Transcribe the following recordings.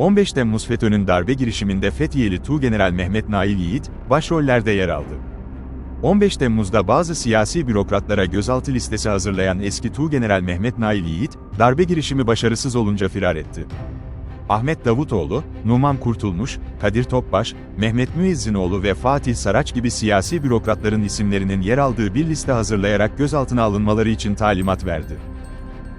15 Temmuz FETÖ'nün darbe girişiminde Fethiyeli Tuğgeneral Mehmet Nail Yiğit, başrollerde yer aldı. 15 Temmuz'da bazı siyasi bürokratlara gözaltı listesi hazırlayan eski Tuğgeneral Mehmet Nail Yiğit, darbe girişimi başarısız olunca firar etti. Ahmet Davutoğlu, Numan Kurtulmuş, Kadir Topbaş, Mehmet Müezzinoğlu ve Fatih Saraç gibi siyasi bürokratların isimlerinin yer aldığı bir liste hazırlayarak gözaltına alınmaları için talimat verdi.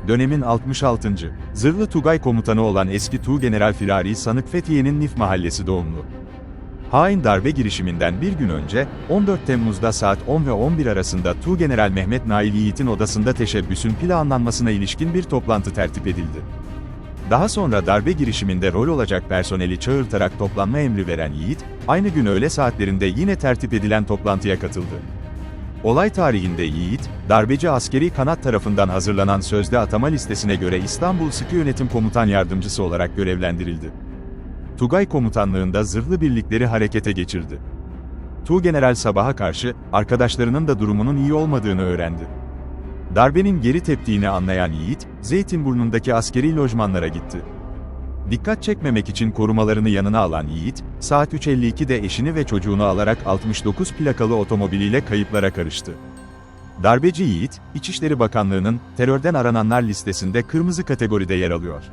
Dönemin 66. Zırhlı Tugay komutanı olan eski Tuğgeneral Firari Sanık Fethiye'nin Nif mahallesi doğumlu. Hain darbe girişiminden bir gün önce, 14 Temmuz'da saat 10 ve 11 arasında Tuğgeneral Mehmet Nail Yiğit'in odasında teşebbüsün planlanmasına ilişkin bir toplantı tertip edildi. Daha sonra darbe girişiminde rol olacak personeli çağırtarak toplanma emri veren Yiğit, aynı gün öğle saatlerinde yine tertip edilen toplantıya katıldı. Olay tarihinde Yiğit, darbeci askeri kanat tarafından hazırlanan sözde atama listesine göre İstanbul Sıkı Yönetim Komutan Yardımcısı olarak görevlendirildi. Tugay komutanlığında zırhlı birlikleri harekete geçirdi. Tuğgeneral sabaha karşı, arkadaşlarının da durumunun iyi olmadığını öğrendi. Darbenin geri teptiğini anlayan Yiğit, Zeytinburnu'ndaki askeri lojmanlara gitti. Dikkat çekmemek için korumalarını yanına alan Yiğit, saat 3.52'de eşini ve çocuğunu alarak 69 plakalı otomobiliyle kayıplara karıştı. Darbeci Yiğit, İçişleri Bakanlığı'nın terörden arananlar listesinde kırmızı kategoride yer alıyor.